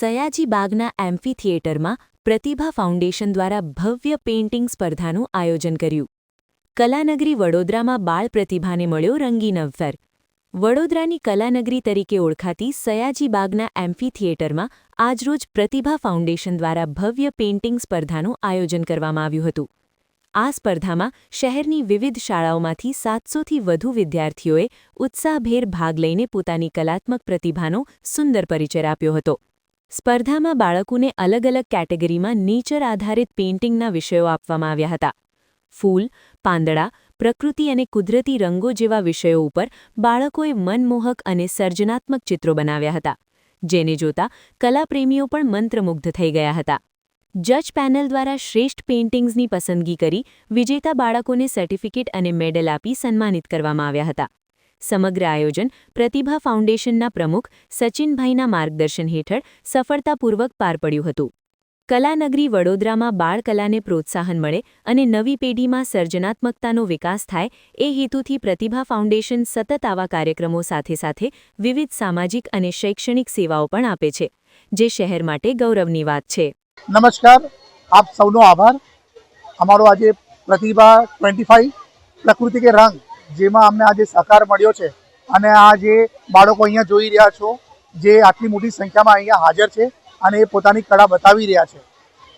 સયાજી બાગના એમ્ફી થિયેટરમાં પ્રતિભા ફાઉન્ડેશન દ્વારા ભવ્ય પેઇન્ટિંગ સ્પર્ધાનું આયોજન કર્યું. કલાનગરી વડોદરામાં બાળ પ્રતિભાને મળ્યો રંગીન અવસર. વડોદરાની કલાનગરી તરીકે ઓળખાતી સયાજી બાગના એમ્ફી થિયેટરમાં આજરોજ પ્રતિભા ફાઉન્ડેશન દ્વારા ભવ્ય પેઇન્ટિંગ સ્પર્ધાનું આયોજન કરવામાં આવ્યું હતું. આ સ્પર્ધામાં શહેરની વિવિધ શાળાઓમાંથી સાતસોથી વધુ વિદ્યાર્થીઓએ ઉત્સાહભેર ભાગ લઈને પોતાની કલાત્મક પ્રતિભાનો સુંદર પરિચય આપ્યો હતો. સ્પર્ધામાં બાળકોને અલગ અલગ કેટેગરીમાં નેચર આધારિત પેઇન્ટિંગના વિષયો આપવામાં આવ્યા હતા. ફૂલ, પાંદડા, પ્રકૃતિ અને કુદરતી રંગો જેવા વિષયો ઉપર બાળકોએ મનમોહક અને સર્જનાત્મક ચિત્રો બનાવ્યા હતા, જેને જોતા કલાપ્રેમીઓ પણ મંત્રમુગ્ધ થઈ ગયા હતા. જજ પેનલ દ્વારા શ્રેષ્ઠ પેઇન્ટિંગ્સની પસંદગી કરી વિજેતા બાળકોને સર્ટિફિકેટ અને મેડલ આપી સન્માનિત કરવામાં આવ્યા હતા. સમગ્ર આયોજન પ્રતિભા ફાઉન્ડેશનના પ્રમુખ સચિનભાઈના માર્ગદર્શન હેઠળ સફળતાપૂર્વક પાર પડ્યું હતું. કલાનગરી વડોદરામાં બાળકલાને પ્રોત્સાહન મળે અને નવી પેઢીમાં સર્જનાત્મકતાનો વિકાસ થાય એ હેતુથી પ્રતિભા ફાઉન્ડેશન સતત આવા કાર્યક્રમો સાથે સાથે વિવિધ સામાજિક અને શૈક્ષણિક સેવાઓ પણ આપે છે, જે શહેર માટે ગૌરવની વાત છે. નમસ્કાર, આપ સૌનો આભાર. અમારો આજે પ્રતિભા ટ્વેન્ટી પ્રકૃતિ કે રંગ જેમાં અમને આજે સહકાર મળ્યો છે અને આ જે બાળકો અહીંયા જોઈ રહ્યા છો, જે આટલી મોટી સંખ્યામાં અહીંયા હાજર છે અને એ પોતાની કળા બતાવી રહ્યા છે.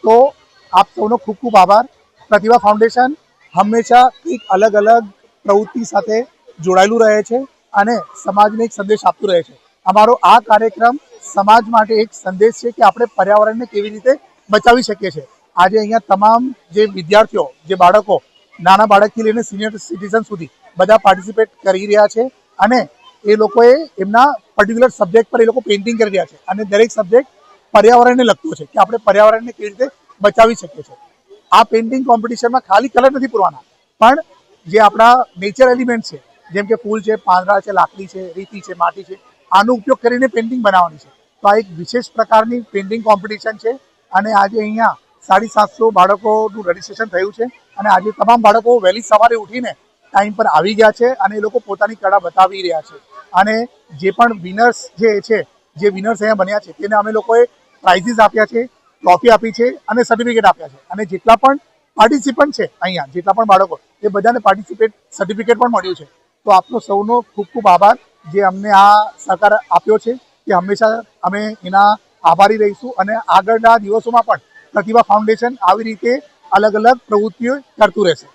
તો આપ સૌનો ખૂબ ખૂબ આભાર. પ્રતિભા ફાઉન્ડેશન હંમેશા એક અલગ અલગ પ્રવૃત્તિ સાથે જોડાયેલું રહે છે અને સમાજને એક સંદેશ આપતું રહે છે. અમારો આ કાર્યક્રમ સમાજ માટે એક સંદેશ છે કે આપણે પર્યાવરણને કેવી રીતે બચાવી શકીએ છીએ. આજે અહીંયા તમામ જે વિદ્યાર્થીઓ, જે બાળકો નાના બાળકથી લઈને સિનિયર સિટીઝન સુધી બધા પાર્ટિસિપેટ કરી રહ્યા છે અને એ લોકોએ એમના પર્ટિક્યુલર સબ્જેક્ટ પર એ લોકો પેઇન્ટિંગ કરી રહ્યા છે અને દરેક સબ્જેક્ટ પર્યાવરણને લગતો છે કે આપણે પર્યાવરણને કેવી રીતે બચાવી શકીએ છીએ. આ પેઇન્ટિંગ કોમ્પિટિશનમાં ખાલી કલર નથી પૂરવાના, પણ જે આપણા નેચર એલિમેન્ટ છે, જેમ કે ફૂલ છે, પાંદડા છે, લાકડી છે, રીતી છે, માટી છે, આનો ઉપયોગ કરીને પેઇન્ટિંગ બનાવવાની છે. તો આ એક વિશેષ પ્રકારની પેઇન્ટિંગ કોમ્પિટિશન છે અને આજે અહીંયા સાડી સાતસો બાળકોનું રજીસ્ટ્રેશન થયું છે. અને આજે તમામ બાળકો વહેલી સવારે ઉઠીને ટાઈમ પર આવી ગયા છે અને એ લોકો પોતાની કળા બતાવી રહ્યા છે. અને જે પણ વિનર્સ જે છે, જે વિનર્સ અહીંયા બન્યા છે, તેને અમે લોકોએ પ્રાઇઝીસ આપ્યા છે ટ્રોફી આપી છે અને સર્ટિફિકેટ આપ્યા છે. અને જેટલા પણ પાર્ટિસિપન્ટ છે અહીંયા, જેટલા પણ બાળકો, એ બધાને પાર્ટિસિપેટ સર્ટિફિકેટ પણ મળ્યું છે. તો આપનો સૌનો ખૂબ ખૂબ આભાર જે અમને આ સહકાર આપ્યો છે કે હંમેશા અમે એના આભારી રહીશું અને આગળના દિવસોમાં પણ પ્રતિભા ફાઉન્ડેશન આવી રીતે અલગ અલગ પ્રવૃત્તિઓ કરતું રહેશે.